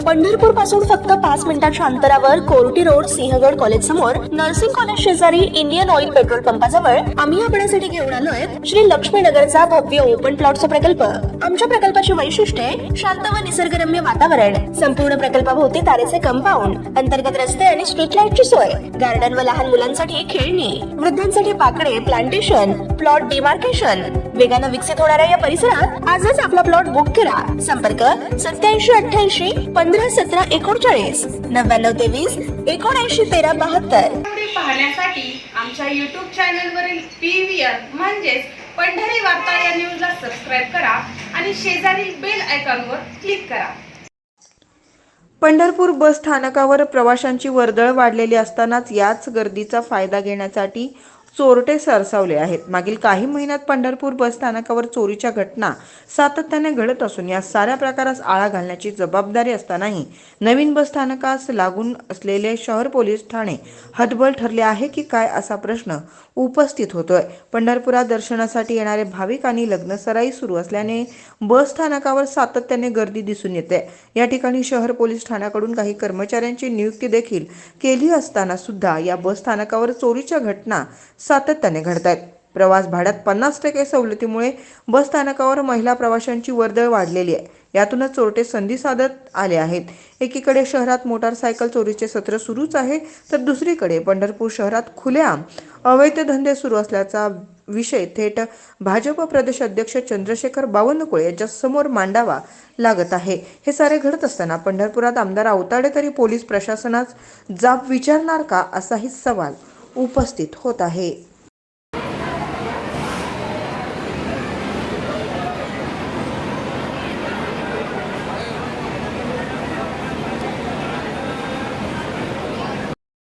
पंढरपूरपासून फक्त पाच मिनिटांच्या अंतरावर कोरटी रोड सिंहगड कॉलेज समोर नर्सिंग कॉलेज शेजारी इंडियन ऑइल पेट्रोल पंपाजवळ आम्ही आपल्यासाठी घेऊन आलोय श्री लक्ष्मीनगरचा भव्य ओपन प्लॉटचा प्रकल्प. आमच्या प्रकल्पाची वैशिष्ट्ये शांत व निसर्गरम्य वातावरण संपूर्ण प्रकल्पाभोवती तारेचे कंपाऊंड अंतर्गत रस्ते आणि स्ट्रीट लाईटची सोय गार्डन व लहान मुलांसाठी खेळणी वृद्धांसाठी पाकडे प्लांटेशन प्लॉट डिमार्केशन वेगानं विकसित होणाऱ्या या परिसरात आजच आपला प्लॉट बुक करा संपर्क सत्याऐंशी अठ्ठ्याऐंशी पंधरा सतरा एकोणचाळीस नव्याण्णव तेवीस एकोणऐंशी तेरा बहात्तर. पाहण्यासाठी आमच्या यूट्यूब चॅनलवरील पी व्ही आर म्हणजेच पंढरी वार्ता या न्यूजला सबस्क्राईब करा आणि शेजारील बेल आयकॉनवर क्लिक करा. पंढरपूर बस स्थानकावर प्रवाशांची वर्दळ वाढलेली असतानाच याच गर्दीचा फायदा घेण्यासाठी चोरटे सरसावले आहेत. मागील काही महिन्यात पंढरपूर बस स्थानकावर चोरीच्या घटना सातत्याने घडत असून या साऱ्या प्रकारास आळा घालण्याची जबाबदारी असतानाही नवीन बस स्थानकास लागून असलेले शहर पोलीस ठाणे हतबल ठरले आहे की काय असा प्रश्न उपस्थित होतोय. पंढरपुरात दर्शनासाठी येणारे भाविक आणि लग्नसराई सुरू असल्याने बस स्थानकावर सातत्याने गर्दी दिसून येते. या ठिकाणी शहर पोलीस ठाण्याकडून काही कर्मचाऱ्यांची नियुक्ती देखील केली असताना सुद्धा या बस स्थानकावर चोरीच्या घटना सातत्याने घडत आहेत प्रवास भाड्यात पन्नास टक्के सवलतीमुळे बस स्थानकावर महिला प्रवाशांची वर्दळ वाढलेली आहे. यातूनच चोरटे संधी साधत आले आहेत. एकीकडे शहरात मोटारसायकल चोरीचे सत्र सुरूच आहे तर दुसरीकडे पंढरपूर शहरात खुलेआम अवैध धंदे सुरू असल्याचा विषय थेट भाजप प्रदेश अध्यक्ष चंद्रशेखर बावनकुळे यांच्या समोर मांडावा लागत आहे. हे सारे घडत असताना पंढरपुरात आमदार अवताडे तरी पोलीस प्रशासनास जाब विचारणार का असाही सवाल उपस्थित होत आहे.